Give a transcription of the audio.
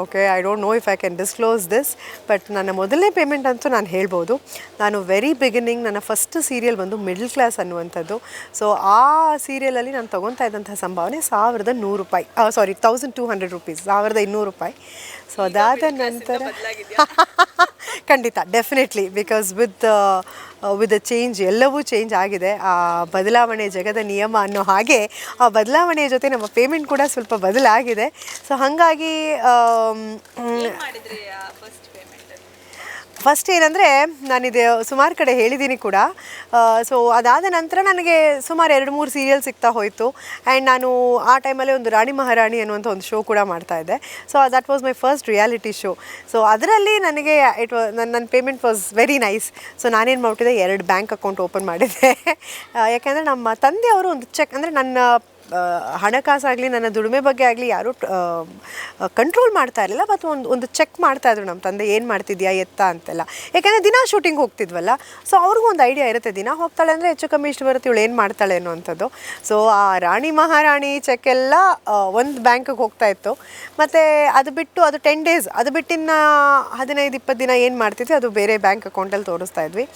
Okay I don't know if I can disclose this but ನನ್ನ ಮೊದಲನೇ payment ಅಂತೂ ನಾನು ಹೇಳ್ಬೋದು. ನಾನು ವೆರಿ ಬಿಗಿನಿಂಗ್ ನನ್ನ ಫಸ್ಟ್ ಸೀರಿಯಲ್ ಬಂದು ಮಿಡ್ಲ್ ಕ್ಲಾಸ್ ಅನ್ನುವಂಥದ್ದು. ಸೊ ಆ ಸೀರಿಯಲಲ್ಲಿ ನಾನು ತೊಗೊತಾ ಇದ್ದಂಥ ಸಂಭಾವನೆ ಸಾವಿರದ ನೂರು ರೂಪಾಯಿ. Sorry thousand two hundred rupees ಸಾವಿರದ ಇನ್ನೂರು ರೂಪಾಯಿ. ಸೊ ಅದಾದ ನಂತರ ಖಂಡಿತ definitely because with with a change ಎಲ್ಲವೂ ಚೇಂಜ್ ಆಗಿದೆ. ಆ ಬದಲಾವಣೆ ಜಗದ ನಿಯಮ ಅನ್ನೋ ಹಾಗೆ ಆ ಬದಲಾವಣೆಯ ಜೊತೆ ನಮ್ಮ ಪೇಮೆಂಟ್ ಕೂಡ ಸ್ವಲ್ಪ ಬದಲಾಗಿದೆ. ಸೊ ಹಾಗಾಗಿ ಮಾಡಿದ್ರಿ ಫಸ್ಟ್ ಏನಂದರೆ ನಾನಿದೆ ಸುಮಾರು ಕಡೆ ಹೇಳಿದ್ದೀನಿ ಕೂಡ. ಸೊ ಅದಾದ ನಂತರ ನನಗೆ ಸುಮಾರು ಎರಡು ಮೂರು ಸೀರಿಯಲ್ ಸಿಗ್ತಾ ಹೋಯಿತು. ಆ್ಯಂಡ್ ನಾನು ಆ ಟೈಮಲ್ಲಿ ಒಂದು ರಾಣಿ ಮಹಾರಾಣಿ ಅನ್ನುವಂಥ ಒಂದು ಶೋ ಕೂಡ ಮಾಡ್ತಾ ಇದ್ದೆ. So that was my first reality show so ಅದರಲ್ಲಿ ನನಗೆ ಇಟ್ ವಾ ನನ್ನ payment was very nice so ನಾನೇನು ಮಾಡ್ಬಿಟ್ಟಿದ್ದೆ ಎರಡು ಬ್ಯಾಂಕ್ ಅಕೌಂಟ್ ಓಪನ್ ಮಾಡಿದ್ದೆ. ಯಾಕೆಂದರೆ ನಮ್ಮ ತಂದೆಯವರು ಒಂದು ಚೆಕ್ ಅಂದರೆ ನನ್ನ ಹಣಕಾಸಾಗಲಿ, ನನ್ನ ದುಡಿಮೆ ಬಗ್ಗೆ ಆಗಲಿ ಯಾರೂ ಕಂಟ್ರೋಲ್ ಮಾಡ್ತಾ ಇರಲಿಲ್ಲ ಮತ್ತು ಒಂದು ಒಂದು ಚೆಕ್ ಮಾಡ್ತಾ ಇದ್ರು ನಮ್ಮ ತಂದೆ, ಏನು ಮಾಡ್ತಿದ್ಯಾ, ಎತ್ತ? ಅಂತೆಲ್ಲ. ಯಾಕೆಂದರೆ ದಿನ ಶೂಟಿಂಗ್ ಹೋಗ್ತಿದ್ವಲ್ಲ ಸೊ ಅವ್ರಿಗೂ ಒಂದು ಐಡಿಯಾ ಇರುತ್ತೆ, ದಿನ ಹೋಗ್ತಾಳೆ ಅಂದರೆ ಹೆಚ್ಚು ಕಮ್ಮಿ ಇಷ್ಟು ಬರುತ್ತೆ, ಇವಳು ಏನು ಮಾಡ್ತಾಳೆ ಅನ್ನುವಂಥದ್ದು. ಸೊ ಆ ರಾಣಿ, ಮಹಾರಾಣಿ ಚೆಕ್ ಎಲ್ಲ ಒಂದು ಬ್ಯಾಂಕಿಗೆ ಹೋಗ್ತಾ ಇತ್ತು. ಮತ್ತು ಅದು ಬಿಟ್ಟು, ಅದು ಟೆನ್ ಡೇಸ್ ಅದು ಬಿಟ್ಟಿನ ಹದಿನೈದು, ಇಪ್ಪತ್ತು ದಿನ ಏನು ಮಾಡ್ತಿದ್ವಿ, ಅದು ಬೇರೆ ಬ್ಯಾಂಕ್ ಅಕೌಂಟಲ್ಲಿ ತೋರಿಸ್ತಾ ಇದ್ವಿ.